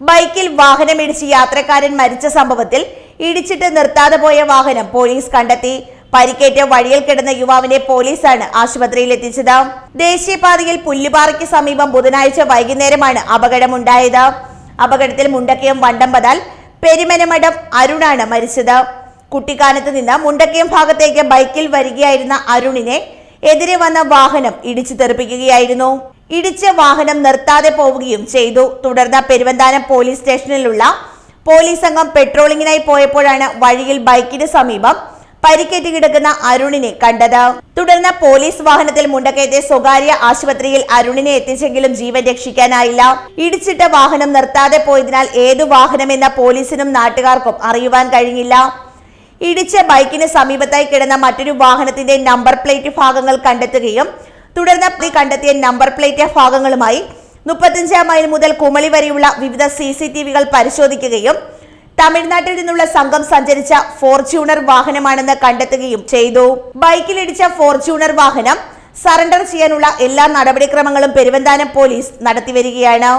ബൈക്കിൽ വാഹനമിടിച്ച് യാത്രക്കാരൻ മരിച്ച സംഭവത്തിൽ ഇടിച്ചിട്ട് നിർത്താതെ പോയ വാഹനം പോലീസ് കണ്ടെത്തി. പരിക്കേറ്റ വഴിയിൽ കിടന്ന യുവാവിനെ പോലീസാണ് ആശുപത്രിയിൽ എത്തിച്ചത്. ദേശീയപാതയിൽ പുല്ലുപാറയ്ക്ക് സമീപം ബുധനാഴ്ച വൈകുന്നേരമാണ് അപകടമുണ്ടായത്. അപകടത്തിൽ മുണ്ടക്കയം വണ്ടമ്പതാൽ പെരുമനമഠം അരുണാണ് മരിച്ചത്. കുട്ടിക്കാനത്ത് നിന്ന് മുണ്ടക്കയം ഭാഗത്തേക്ക് ബൈക്കിൽ വരികയായിരുന്ന അരുണിനെ എതിരെ വന്ന വാഹനം ഇടിച്ചു തെറിപ്പിക്കുകയായിരുന്നു. ഇടിച്ച വാഹനം നിർത്താതെ പോവുകയും ചെയ്തു. തുടർന്ന് പെരുവന്താനം പോലീസ് സ്റ്റേഷനിലുള്ള പോലീസ് സംഘം പെട്രോളിങ്ങിനായി പോയപ്പോഴാണ് വഴിയിൽ ബൈക്കിന് സമീപം പരിക്കേറ്റ് കിടക്കുന്ന അരുണിനെ കണ്ടത്. തുടർന്ന് പോലീസ് വാഹനത്തിൽ മുണ്ടക്കയത്തെ സ്വകാര്യ ആശുപത്രിയിൽ അരുണിനെ എത്തിച്ചെങ്കിലും ജീവൻ രക്ഷിക്കാനായില്ല. ഇടിച്ചിട്ട വാഹനം നിർത്താതെ പോയതിനാൽ ഏതു വാഹനമെന്ന പോലീസിനും നാട്ടുകാർക്കും അറിയുവാൻ കഴിഞ്ഞില്ല. ഇടിച്ച ബൈക്കിന് സമീപത്തായി കിടന്ന മറ്റൊരു വാഹനത്തിന്റെ നമ്പർ പ്ലേറ്റ് ഭാഗങ്ങൾ കണ്ടെത്തുകയും തുടർന്ന് പ്രതി കണ്ടെത്തിയ നമ്പർ പ്ലേറ്റ് ഭാഗങ്ങളുമായി മുപ്പത്തഞ്ചാം മൈൽ മുതൽ കുമളി വരെയുള്ള വിവിധ സി സി ടി വികൾ പരിശോധിക്കുകയും തമിഴ്നാട്ടിൽ നിന്നുള്ള സംഘം സഞ്ചരിച്ച ഫോർച്യൂണർ വാഹനമാണെന്ന് കണ്ടെത്തുകയും ചെയ്തു. ബൈക്കിലിടിച്ച ഫോർച്യൂണർ വാഹനം സറണ്ടർ ചെയ്യാനുള്ള എല്ലാ നടപടിക്രമങ്ങളും പെരുവന്താനം പോലീസ് നടത്തിവരികയാണ്.